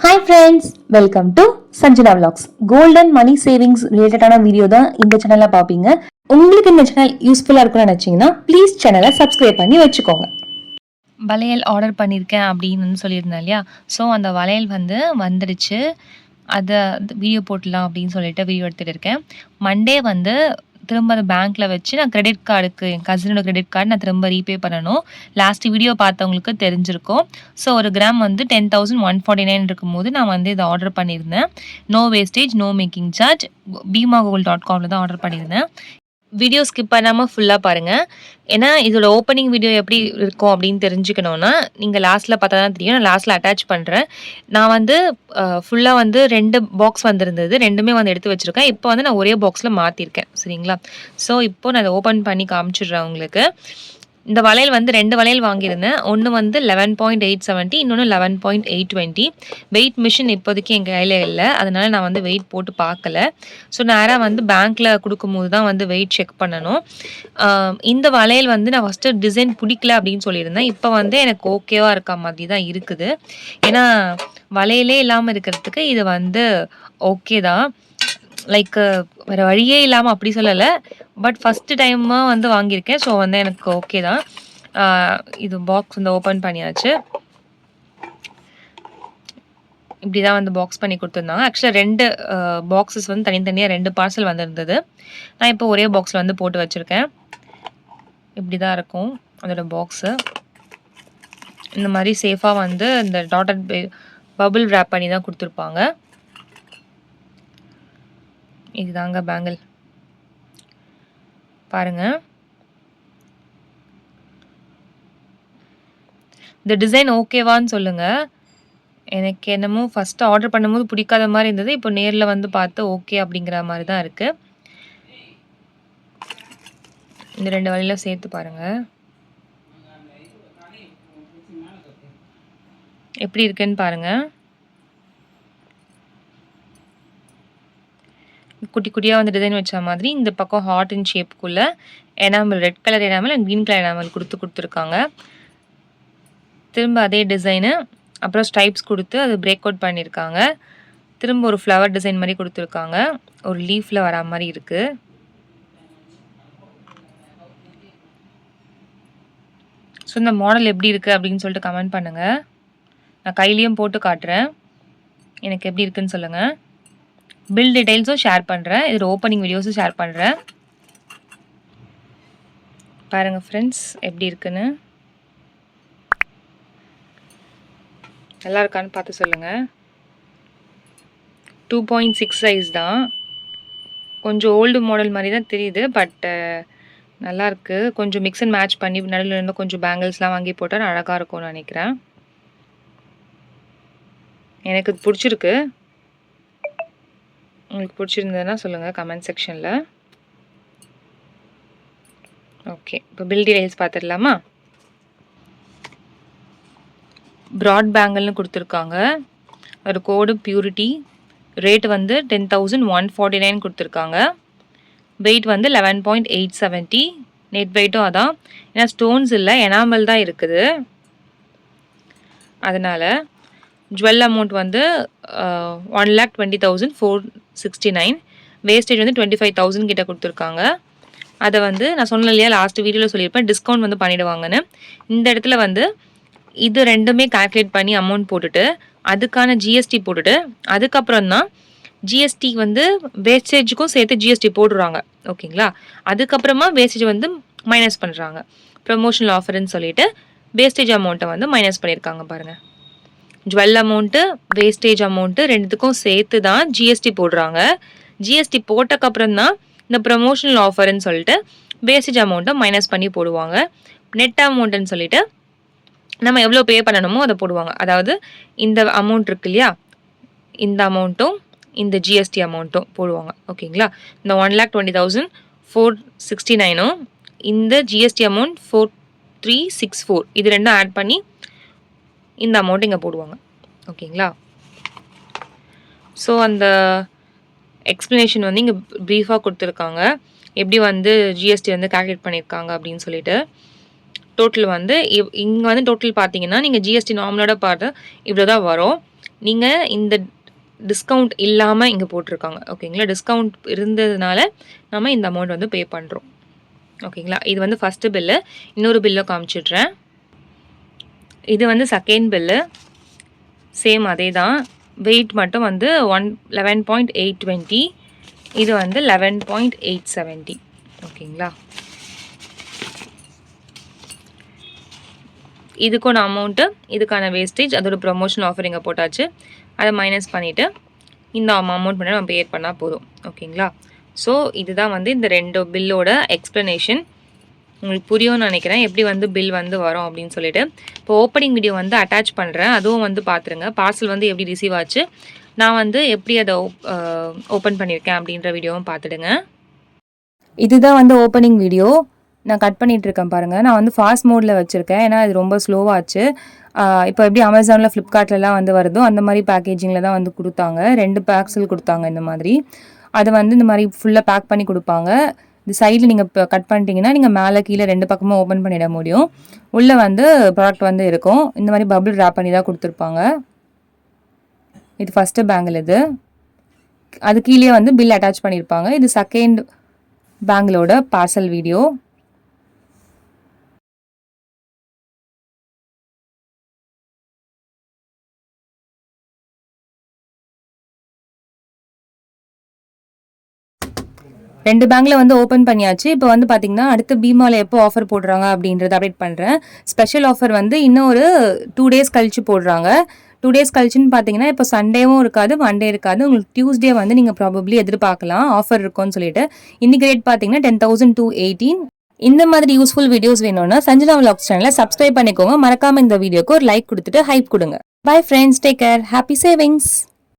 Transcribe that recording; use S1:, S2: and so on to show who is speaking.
S1: Hi friends welcome to Sanjana vlogs. Golden money savings ரிலேட்டடான video தான் இந்த சேனலில் பார்ப்பீங்க உங்களுக்கு இந்த சேனல் யூஸ்ஃபுல்லாக இருக்கும்னு நினச்சிங்கன்னா ப்ளீஸ் சேனலை சப்ஸ்கிரைப் பண்ணி வச்சுக்கோங்க.
S2: வளையல் ஆர்டர் பண்ணியிருக்கேன் அப்படின்னு சொல்லியிருந்தேன் இல்லையா? ஸோ அந்த வளையல் வந்து வந்துடுச்சு. அதை வீடியோ போட்டுலாம் அப்படின்னு சொல்லிட்டு வீடியோ எடுத்துகிட்டு இருக்கேன். மண்டே வந்து திரும்ப அதை பேங்க்கில் வச்சு நான் கிரெடிட் கார்டுக்கு என் கசினோட கிரெடிட் கார்டு நான் திரும்ப ரீபே பண்ணணும். லாஸ்ட் வீடியோ பார்த்தவங்களுக்கு தெரிஞ்சிருக்கும். ஸோ ஒரு கிராம் வந்து ten thousand one forty nine இருக்கும்போது நான் வந்து இதை ஆர்டர் பண்ணியிருந்தேன். No wastage no making charge Bhima Gokul dot காமில் தான் ஆர்டர் பண்ணியிருந்தேன். வீடியோ ஸ்கிப் பண்ணாமல் ஃபுல்லாக பாருங்கள் ஏன்னா இதோட ஓப்பனிங் வீடியோ எப்படி இருக்கும் அப்படின்னு தெரிஞ்சுக்கணுன்னா நீங்கள் லாஸ்ட்டில் பார்த்தா தான் தெரியும். நான் லாஸ்ட்டில் அட்டாச் பண்ணுறேன் நான் வந்து ஃபுல்லாக வந்து ரெண்டு பாக்ஸ் வந்திருந்தது. ரெண்டுமே வந்து எடுத்து வச்சுருக்கேன். இப்போ வந்து நான் ஒரே பாக்ஸில் மாற்றிருக்கேன் சரிங்களா? ஸோ இப்போ நான் அதை ஓப்பன் பண்ணி காமிச்சிடுறேன் உங்களுக்கு. இந்த வளையல் வந்து ரெண்டு வளையல் வாங்கியிருந்தேன். ஒன்று வந்து லெவன் பாயிண்ட் எயிட் செவன்ட்டி இன்னொன்று eleven point eight twenty weight machine இப்போதைக்கு எங்கள் கையில் இல்லை. அதனால் நான் வந்து வெயிட் போட்டு பார்க்கல. ஸோ நேராக வந்து பேங்க்கில் கொடுக்கும்போது தான் வந்து வெயிட் செக் பண்ணணும். இந்த வளையல் வந்து நான் ஃபஸ்ட்டு டிசைன் பிடிக்கல அப்படின்னு சொல்லியிருந்தேன். இப்போ வந்து எனக்கு ஓகேவாக இருக்க மாதிரி தான் இருக்குது. ஏன்னா வளையலே இல்லாமல் இருக்கிறதுக்கு இது வந்து ஓகே தான். லைக் வேறு வழியே இல்லாமல் அப்படி சொல்லலை. பட் ஃபஸ்ட்டு டைமாக வந்து வாங்கியிருக்கேன். ஸோ வந்து எனக்கு ஓகே தான். இது பாக்ஸ் வந்து ஓப்பன் பண்ணியாச்சு. இப்படி தான் வந்து பாக்ஸ் பண்ணி கொடுத்துருந்தாங்க. ஆக்சுவலாக ரெண்டு பாக்ஸஸ் வந்து தனித்தனியாக ரெண்டு பார்சல் வந்திருந்தது. நான் இப்போ ஒரே பாக்ஸில் வந்து போட்டு வச்சுருக்கேன். இப்படி தான் இருக்கும் அதோட பாக்ஸு இந்த மாதிரி சேஃபாக வந்து இந்த டாட்டட் பபுள் ரேப் பண்ணி தான் கொடுத்துருப்பாங்க. இதுதாங்க பேங்கிள். பாருங்க. இந்த டிசைன் ஓகேவான்னு சொல்லுங்க. எனக்கு என்னமோ ஃபஸ்ட்டு ஆர்டர் பண்ணும்போது பிடிக்காத மாதிரி இருந்தது. இப்போ நேரில் வந்து பார்த்து ஓகே அப்படிங்கிற மாதிரி தான் இருக்குது இந்த ரெண்டு வழியில சேர்த்து பாருங்கள் எப்படி இருக்குன்னு பாருங்கள் குட்டி குட்டியாக வந்து டிசைன் வச்ச மாதிரி இந்த பக்கம் heart and ஷேப்புக்குள்ளே enamel red colour enamel and green colour enamel கொடுத்து கொடுத்துருக்காங்க. திரும்ப அதே டிசைனு அப்புறம் ஸ்டைப்ஸ் கொடுத்து அது பிரேக் அவுட் பண்ணியிருக்காங்க திரும்ப ஒரு ஃப்ளவர் டிசைன் மாதிரி கொடுத்துருக்காங்க. ஒரு லீஃபில் வரா மாதிரி இருக்குது ஸோ இந்த மாடல் எப்படி இருக்குது அப்படின்னு சொல்லிட்டு கமெண்ட் பண்ணுங்கள் நான் கையிலையும் போட்டு காட்டுறேன். எனக்கு எப்படி இருக்குன்னு சொல்லுங்கள் பில் டீடைல்ஸும் ஷேர் பண்ணுறேன் இதில் ஓப்பனிங் வீடியோஸும் ஷேர் பண்ணுறேன் பாருங்கள் ஃப்ரெண்ட்ஸ் எப்படி இருக்குன்னு. நல்லா இருக்கான்னு பார்த்து சொல்லுங்கள் டூ பாயிண்ட் சிக்ஸ் சைஸ் தான். கொஞ்சம் ஓல்டு மாடல் மாதிரி தான் தெரியுது பட்டு நல்லாயிருக்கு கொஞ்சம் மிக்ஸ் அண்ட் மேட்ச் பண்ணி நடுவில் இருந்து கொஞ்சம் பேங்கிள்ஸ்லாம் வாங்கி போட்டால் அழகாக இருக்கும்னு நினைக்கிறேன். எனக்கு பிடிச்சிருக்கு. உங்களுக்கு பிடிச்சிருந்ததுன்னா சொல்லுங்கள் கமெண்ட் செக்ஷனில் ஓகே இப்போ பில் டீடைல்ஸ் பார்த்துடலாமா ப்ராட் பேங்கிள்னு கொடுத்துருக்காங்க. ஒரு கோடு பியூரிட்டி ரேட் வந்து ten thousand one forty nine கொடுத்துருக்காங்க. வெயிட் வந்து eleven point eight seventy net வெயிட்டும் அதான். ஏன்னா ஸ்டோன்ஸ் இல்லை எனாமல் தான் இருக்குது. அதனால் ஜுவல் அமௌண்ட் வந்து one lakh twenty thousand four sixty nine wastage வந்து டுவெண்ட்டி ஃபைவ் தௌசண்ட் கிட்ட கொடுத்துருக்காங்க. அதை வந்து நான் சொன்னேன் இல்லையா லாஸ்ட் வீடியோவில் சொல்லியிருப்பேன். டிஸ்கவுண்ட் வந்து பண்ணிவிடுவாங்கன்னு இந்த இடத்துல வந்து இது ரெண்டுமே கால்குலேட் பண்ணி அமௌண்ட் போட்டுட்டு அதுக்கான ஜிஎஸ்டி போட்டுட்டு அதுக்கப்புறம் தான் ஜிஎஸ்டி வந்து வேஸ்டேஜுக்கும் சேர்த்து ஜிஎஸ்டி போடுறாங்க. ஓகேங்களா? அதுக்கப்புறமா வேஸ்டேஜ் வந்து மைனஸ் பண்ணுறாங்க ப்ரொமோஷனல் ஆஃபர்னு சொல்லிட்டு வேஸ்டேஜ் அமௌண்ட்டை வந்து மைனஸ் பண்ணியிருக்காங்க பாருங்கள் ஜுவல் அமௌண்ட்டு வேஸ்டேஜ் அமௌண்ட்டு ரெண்டுத்துக்கும் சேர்த்து தான் ஜிஎஸ்டி போடுறாங்க. ஜிஎஸ்டி போட்டக்கப்புறம் தான் இந்த ப்ரமோஷனல் ஆஃபர்னு சொல்லிட்டு வேஸ்டேஜ் அமௌண்ட்டை மைனஸ் பண்ணி போடுவாங்க. நெட் அமௌண்ட்டுன்னு சொல்லிட்டு நம்ம எவ்வளோ பே பண்ணணுமோ அதை போடுவாங்க. அதாவது இந்த அமௌண்ட் இருக்கு இல்லையா? இந்த அமௌண்ட்டும் இந்த ஜிஎஸ்டி அமௌண்ட்டும் போடுவாங்க. ஓகேங்களா? இந்த one lakh twenty thousand four sixty நைனும் இந்த GST amount four three six four இது ரெண்டும் ஆட் பண்ணி இந்த அமௌண்ட் இங்கே போடுவாங்க. ஓகேங்களா? ஸோ அந்த எக்ஸ்ப்ளனேஷன் வந்து இங்கே ப்ரீஃபாக கொடுத்துருக்காங்க. எப்படி வந்து ஜிஎஸ்டி வந்து கால்குலேட் பண்ணியிருக்காங்க அப்படின்னு சொல்லிட்டு. டோட்டல் வந்து இங்கே வந்து டோட்டல் பார்த்தீங்கன்னா நீங்கள் ஜிஎஸ்டி நார்மலோட பார்த்து இவ்வளோ தான் வரும்.
S3: நீங்கள் இந்த டிஸ்கவுண்ட் இல்லாமல் இங்கே போட்டிருக்காங்க. ஓகேங்களா? டிஸ்கவுண்ட் இருந்ததுனால நம்ம இந்த அமௌண்ட் வந்து பே பண்ணுறோம் ஓகேங்களா? இது வந்து ஃபஸ்ட்டு பில்லு இன்னொரு பில்லை காமிச்சிட்றேன். இது வந்து செகண்ட் பில்லு சேம் அதே தான் வெயிட் மட்டும் வந்து one eleven point eight twenty இது வந்து லெவன் பாயிண்ட் எயிட் செவன்ட்டி ஓகேங்களா? இதுக்கான அமௌண்ட்டு இதுக்கான வேஸ்டேஜ் அதோட ப்ரொமோஷன் ஆஃபர் இங்கே போட்டாச்சு. அதை மைனஸ் பண்ணிவிட்டு இந்த அமௌண்ட் பண்ணி நம்ம பே பண்ணால் போதும். ஓகேங்களா? ஸோ இதுதான் வந்து இந்த ரெண்டு பில்லோட எக்ஸ்ப்ளனேஷன் உங்களுக்கு புரியும்னு நினைக்கிறேன். எப்படி வந்து பில் வந்து வரும் அப்படின்னு சொல்லிட்டு. இப்போ ஓப்பனிங் வீடியோ வந்து அட்டாச் பண்ணுறேன் அதுவும் வந்து பார்த்துருங்க பார்சல் வந்து எப்படி ரிசீவ் ஆச்சு? நான் வந்து எப்படி அதை ஓப்பன் பண்ணியிருக்கேன் அப்படின்ற வீடியோவும் பார்த்துடுங்க.
S2: இதுதான் வந்து ஓப்பனிங் வீடியோ நான் கட் பண்ணிகிட்டு இருக்கேன் பாருங்கள் நான் வந்து ஃபாஸ்ட் மோடில் வச்சுருக்கேன். ஏன்னா இது ரொம்ப ஸ்லோவாச்சு இப்போ எப்படி அமேசானில் ஃப்ளிப்கார்ட்லலாம் வந்து வருதோ அந்த மாதிரி பேக்கேஜிங்கில் தான் வந்து கொடுத்தாங்க. ரெண்டு பேக்ஸில் கொடுத்தாங்க இந்த மாதிரி. அது வந்து இந்த மாதிரி ஃபுல்லாக பேக் பண்ணி கொடுப்பாங்க. இந்த சைடில் நீங்கள் இப்போ கட் பண்ணிட்டீங்கன்னா நீங்கள் மேலே கீழே ரெண்டு பக்கமும் ஓப்பன் பண்ணிட முடியும். உள்ளே வந்து ப்ராடக்ட் வந்து இருக்கும். இந்த மாதிரி பபுள் ரேப் பண்ணி தான் கொடுத்துருப்பாங்க. இது ஃபஸ்ட்டு பேங்கிள் இது. அது கீழே வந்து பில் அட்டாச் பண்ணியிருப்பாங்க இது செகண்ட் பேங்கிளோட பார்சல் வீடியோ ரெண்டு பேங்க்ல வந்து ஓப்பன் பண்ணியாச்சு. இப்போ வந்து பார்த்தீங்கன்னா அடுத்து பீமாவில் எப்போ ஆஃபர் போடுறாங்க அப்படின்றத அப்டேட் பண்ணுறேன் ஸ்பெஷல் ஆஃபர் வந்து இன்னும் ஒரு டூ டேஸ் கழிச்சு போடுறாங்க. டூ டேஸ் கழிச்சுன்னு பார்த்தீங்கன்னா இப்போ சண்டேவும் இருக்காது மண்டே இருக்காது. உங்களுக்கு டியூஸ்டே வந்து நீங்கள் ப்ராபப்ளி எதிர்பார்க்கலாம். ஆஃபர் இருக்கும்னு சொல்லிட்டு. இன்னைக்கு ரேட் பார்த்தீங்கன்னா டென் தௌசண்ட் டூ எயிட்டீன் இந்த மாதிரி யூஸ்ஃபுல் வீடியோஸ் வேணும்னா சஞ்சனா vlogs சேனலை சப்ஸ்கிரைப் பண்ணிக்கோங்க. மறக்காம இந்த வீடியோக்கு ஒரு லைக் கொடுத்துட்டு ஹைப் கொடுங்க. Bye friends take care happy savings